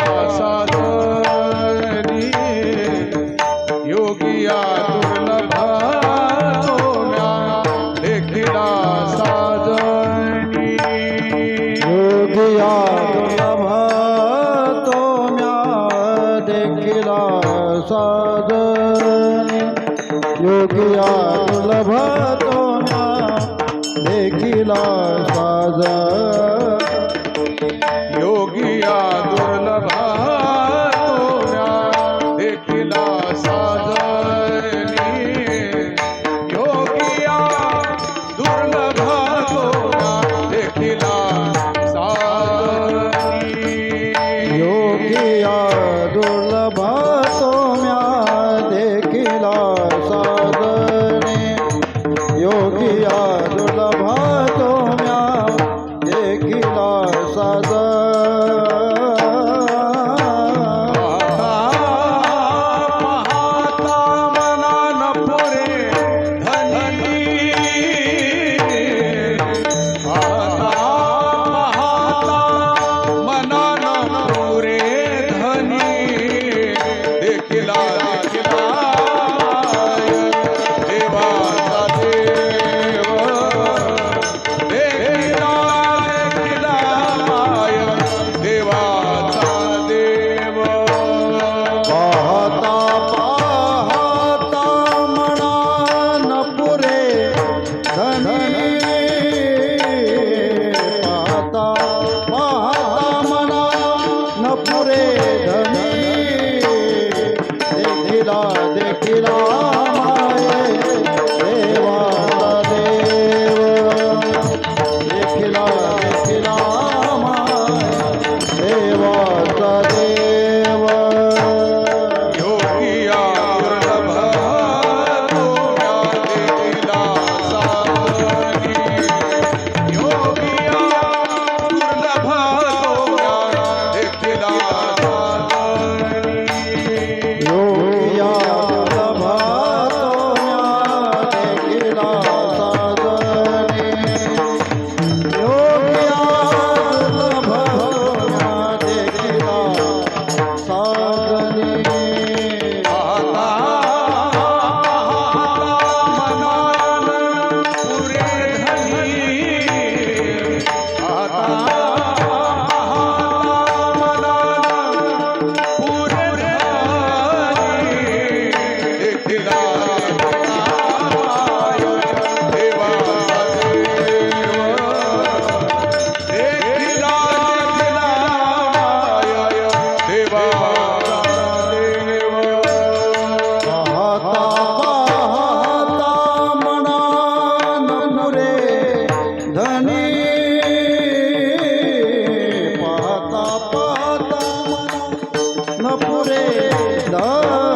दासासरी योगिया दुर्लभा लेखिला साजनी योगिया दुर्लभा तो म्या देखिला साजनी योगिया दुर्लभा तो देखिला साजनी Kana. পুরে দা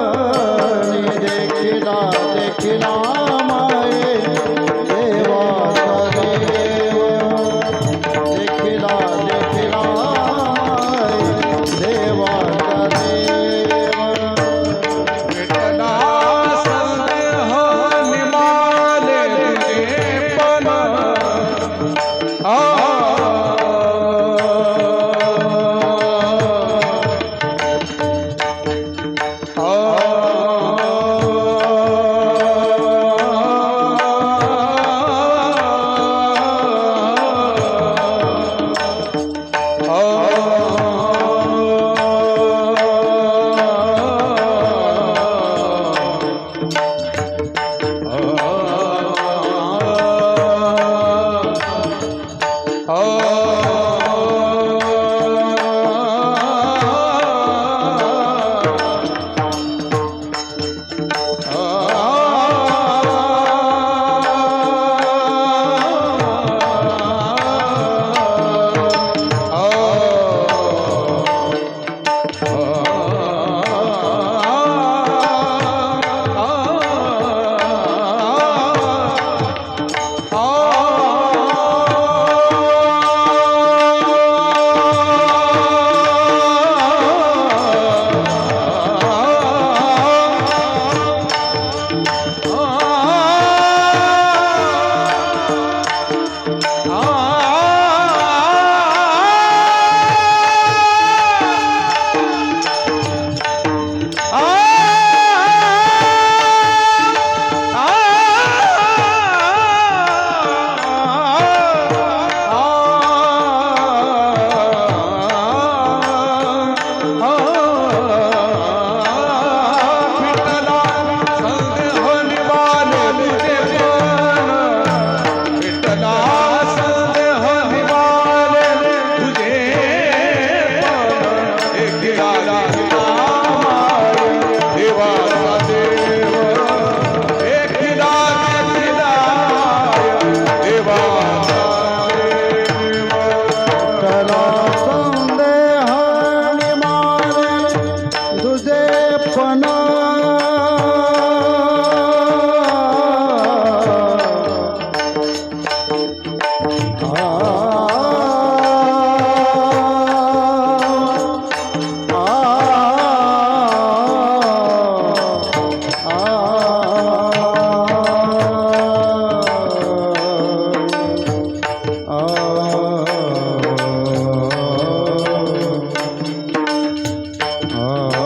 Oh. oh.